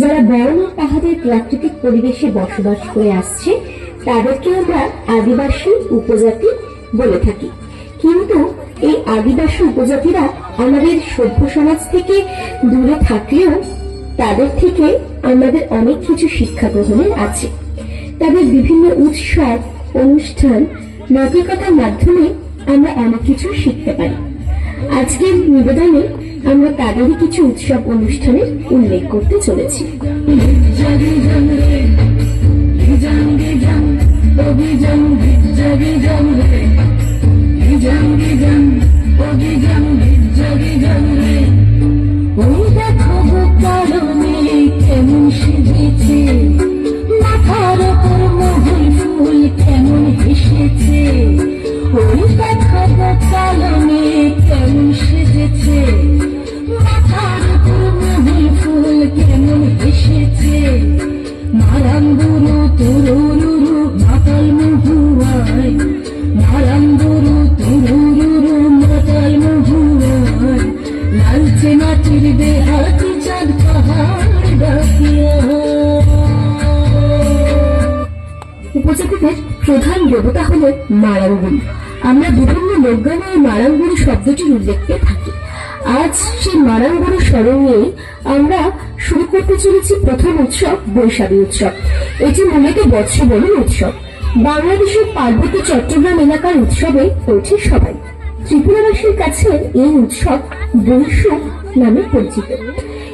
যারা বর্ণা পাহাড়ের প্রাকৃতিক পরিবেশে বসবাস করে আসছে, তাদেরকে আমরা আদিবাসী উপজাতি বলে থাকি। কিন্তু এই আদিবাসী উপজাতিরা আমাদের সভ্য সমাজ থেকে দূরে থাকলেও তাদের থেকে আমাদের অনেক কিছু শিক্ষা গ্রহণের আছে। তাদের বিভিন্ন উৎসব, অনুষ্ঠান, নৈতিকতার মাধ্যমে আমরা অনেক কিছু শিখতে পারি। আজকের নিবেদনে আমরা তাদেরই কিছু উৎসব অনুষ্ঠানের উল্লেখ করতে চলেছি। কেমন সেজেছে মাথার ওপর মহুল ফুল কেমন হেসেছে? ওই প্রধান দেবতা হলেন মারাঙ্গুল আমরা বিভিন্ন লোকগানে এই মারাঙ্গুরু শব্দটির উল্লেখ পেয়ে থাকি। আজ সেই মারাঙ্গুরু স্মরণ নিয়ে আমরা শুরু করতে চলেছি প্রথম উৎসব, বৈশাখী উৎসব। এটি মূলত বৎসবরণ উৎসব। বাংলাদেশের পার্বত্য চট্টগ্রাম এলাকার উৎসবে ওঠে সবাই। ত্রিপুরাবাসীর কাছে এই উৎসব বৈশু নামে পরিচিত।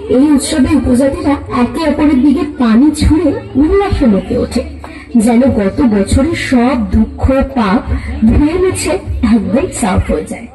এই উৎসবে উপজাতিরা একে অপরের দিকে পানি ছুঁড়ে উল্লাসে মেতে ওঠে। যেন গত বছরের সব দুঃখ পাপ ধুয়ে মুছে একদম সাফ হয়ে যায়।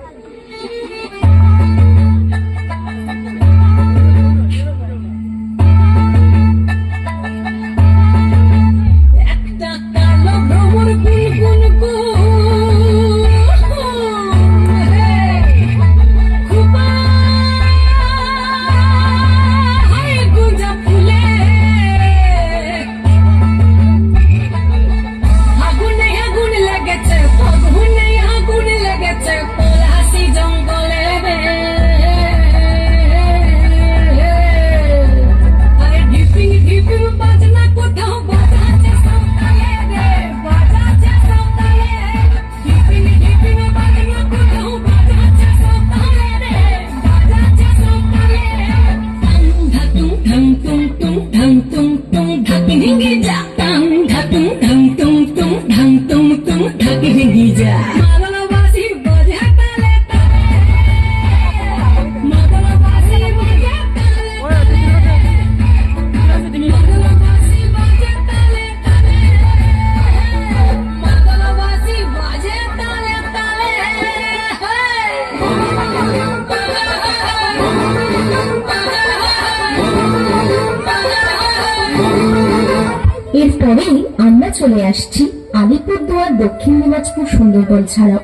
আসছি। আলিপুরদুয়ার, দক্ষিণ দিনাজপুর, সুন্দরবন ছাড়াও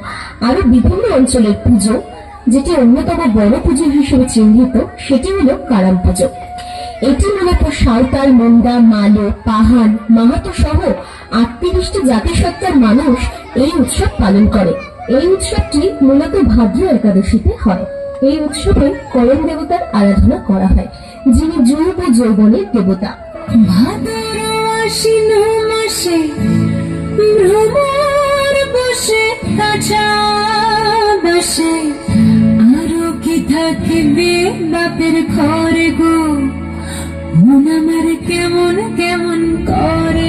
আরও বিভিন্ন অঞ্চলের পুজো, যেটি অন্যতম বড় পুজো হিসেবে চিহ্নিত, সেটি হলো কারাম পুজো। এটি মূলত সাঁওতাল মুন্ডা মালো, পাহাড়, মাহাতো সহ আটত্রিশটি জাতিসত্তার মানুষ এই উৎসব পালন করে। এই উৎসবটি মূলত ভাদ্র একাদশীতে হয়। এই উৎসবে করম দেবতার আরাধনা করা হয়, যিনি যৌব যৌবনের দেবতা। ভাদর আশ্বিন মাসে ভ্রমর বসে কাছা বসে। আরও কি থাকবে বাপের ঘরে গো? মন আমার কেমন কেমন করে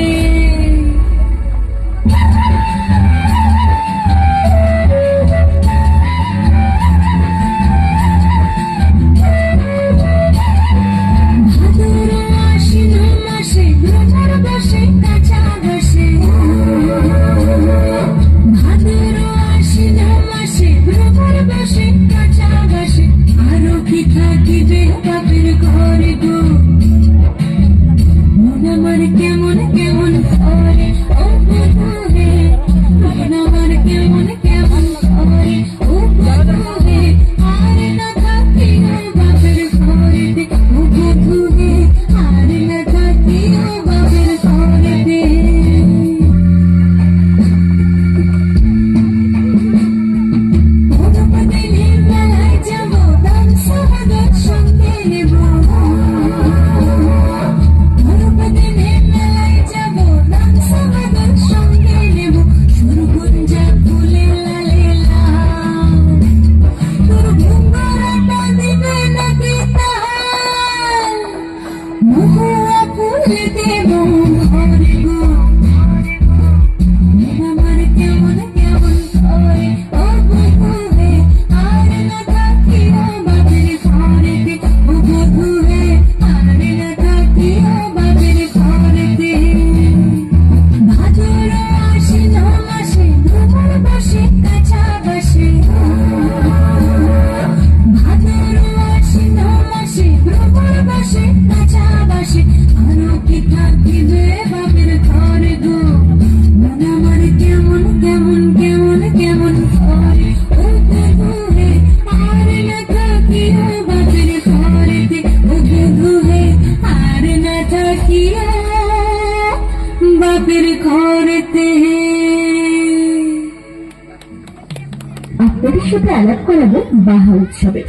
সাথে আলাপ করাবো বাহা উৎসবের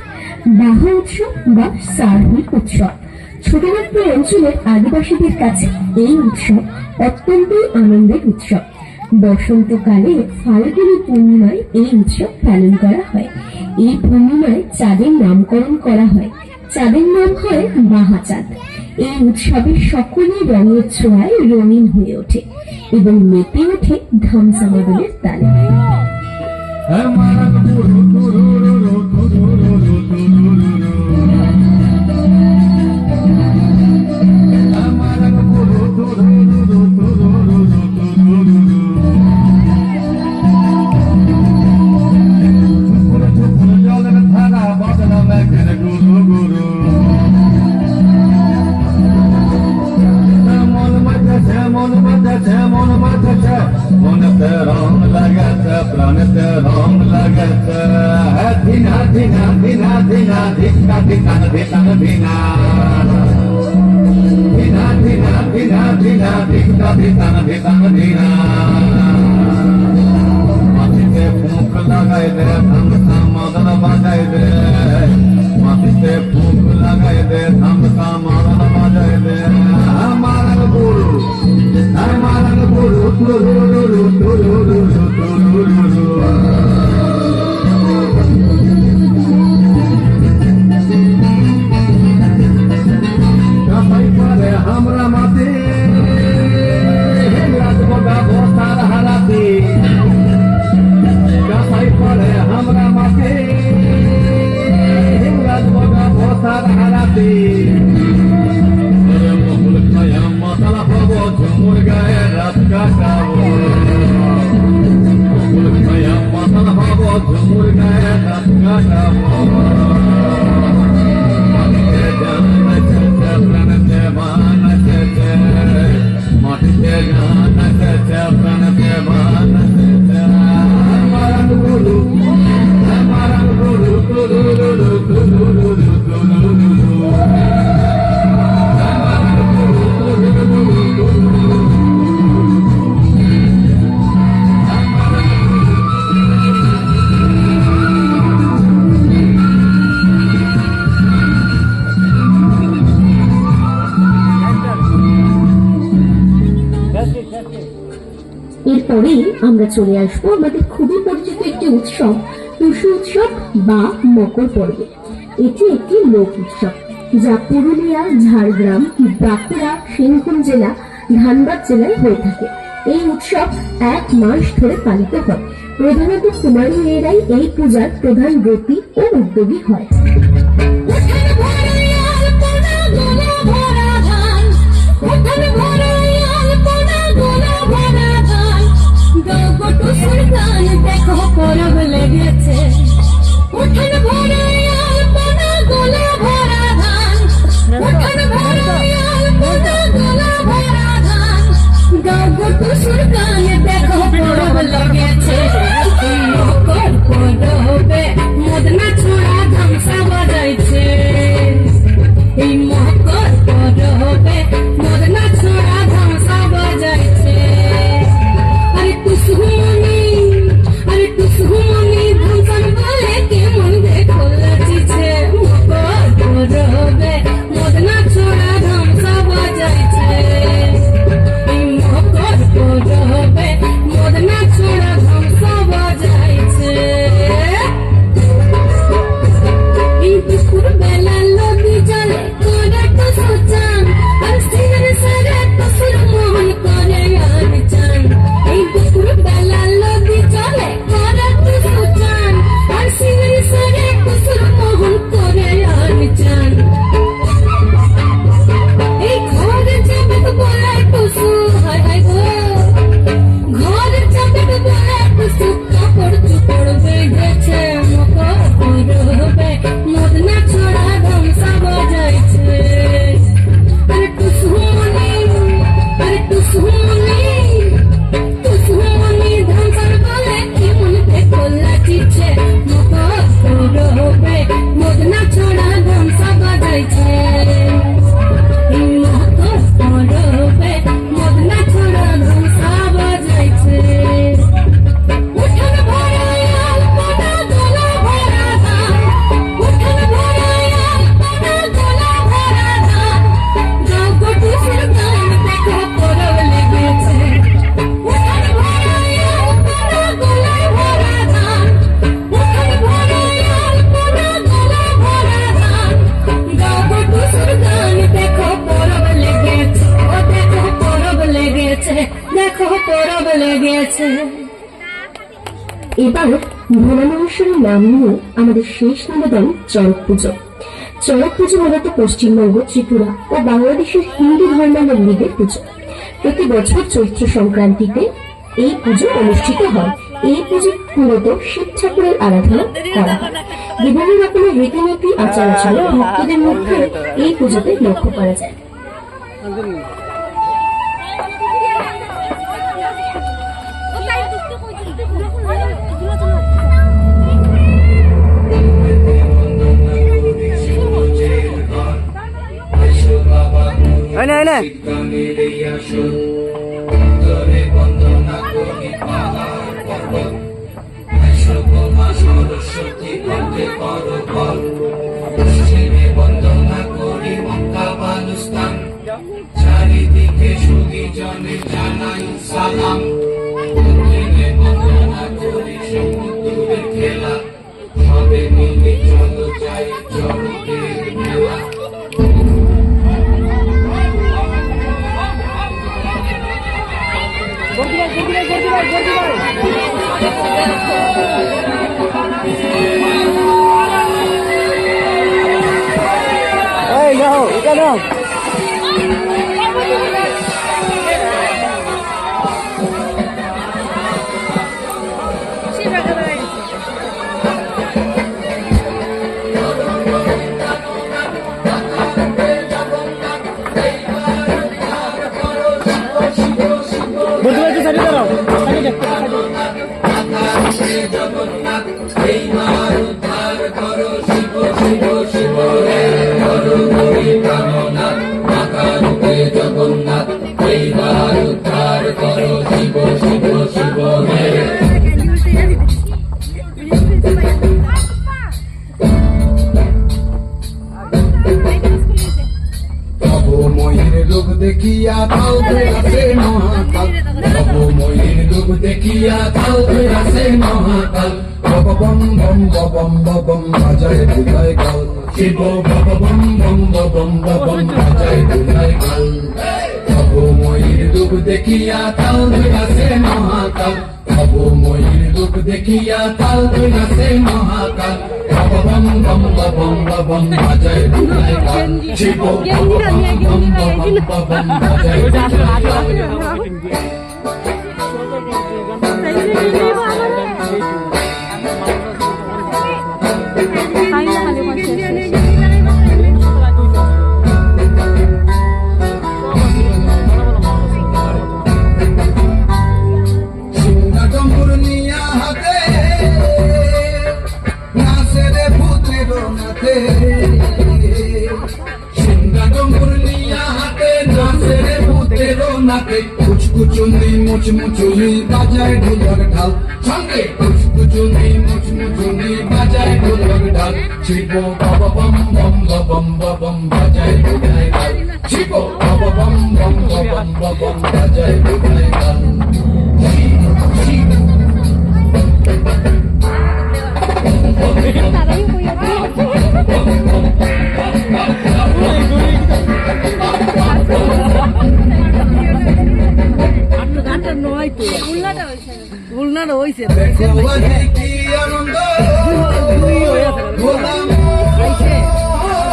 বাহা উৎসব বা সার্বিক উৎসব। ছোটনাগপুর অঞ্চলের আদিবাসীদের কাছে এই উৎসব অত্যন্তই আনন্দের উৎসব। বসন্তকালে ফাল্গুনী পূর্ণিমায় এই উৎসব পালন করা হয়। এই পূর্ণিমায় চাঁদের নামকরণ করা হয়। চাঁদের নাম হয় বাহাচাঁদ এই উৎসবে সকলেই রঙের ছোঁয়ায় রঙিন হয়ে ওঠে এবং মেতে ওঠে ধামসা তালে। Amen. ধিনা ধিনা ধিনা ধিনা ধিকা ধিকান ধিকান ধিনা ধিনা ধিনা ধিনা ধিনা ধিকা ধিকান ধিকান ধিনা মাটিতে ফুঁক লাগাই দে ধামসা মদন বাজাই দে মাটিতে ফুঁক লাগাই দে ধামসা মদন বাজাই দে আমার গুরু আমার গুরু তুরু তুরু তুরু তুরু কাপাই এরপরেই আমরা চলে আসব আমাদের খুবই পরিচিত একটি উৎসব, টুসু উৎসব বা মকর পর্বে। এটি একটি লোক উৎসব, যা পুরুলিয়া, ঝাড়গ্রাম, বাঁকুড়া সিংভূম জেলা, ধানবাদ জেলায় হয়ে থাকে। এই উৎসব এক মাস ধরে পালিত হয়। প্রধানত কুমারী মেয়েরাই এই পূজার প্রধান ব্রতী ও উদ্যোগী হয়। এবার ভোলামহেশ্বরের নাম নিয়ে আমাদের শেষ নিবেদন চড়ক পুজো। চড়ক পুজো মূলত পশ্চিমবঙ্গ, ত্রিপুরা ও বাংলাদেশের হিন্দু ধর্মাবলম্বীদের পুজো। প্রতি বছর চৈত্র সংক্রান্তিতে এই পুজো অনুষ্ঠিত হয়। এই পুজো মূলত শিব ঠাকুরের আরাধনা করা হয়। বিভিন্ন রকমের রীতিনীতি আচার আচরণ ভক্তদের মধ্যে এই পুজোতে লক্ষ্য করা যায়। হয় না নাও এটা নাও বলতে বব বম বম বম বম বাজায় বুঝায় কাল শিব বব বম বম বম বম বাজায় বুঝায় কাল অবময়ের রূপ দেখিয়া তাও আসে মহাকাল অবময়ের রূপ দেখিয়া তাও আসে মহাকাল বব বম বম বম বম বাজায় বুঝায় কাল শিব বব বম বম বম বম বাজায় বুঝায় কাল মুচমুচুনি বাজায় ঢোলক ঢাল। সঙ্গে মুচমুচুনি মুচমুচুনি বাজায় ঢোলক ঢাল। শিব বাবা বম বম বম বম বাজায় ঢোলক ঢাল। শিব বাবা বম বম বম বম বাজায় ঢোলায় উল্নাটা হয়েছে দেখো আজি কি আনন্দ? গোলাম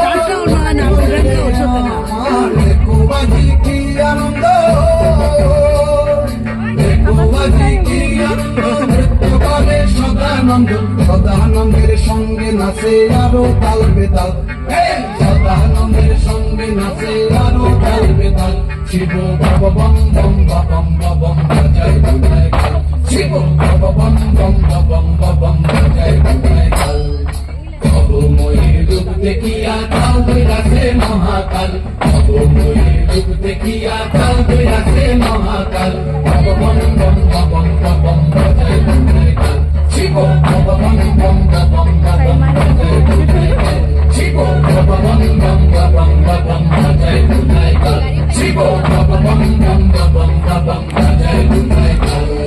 ডান্সটাও নয় না ওই ডান্সটা ওর সাথে না। দেখো আজি কি আনন্দ? দেখো জীব ভবম বম ভবম ভবম জয় গুণয় কাল ভবময়ী রূপ দেখিয়া তাও বিরাসে মহাকাল ভবময়ী রূপ দেখিয়া তাও বিরাসে মহাকাল ভবম বম ভবম ভবম জয় গুণয় কাল জীব ভবম বম ভবম ভবম জয় গুণয় কাল জীব ভবম বম ভবম ভবম জয় গুণয় কাল জীব ভবম বম ভবম ভবম জয় গুণয় কাল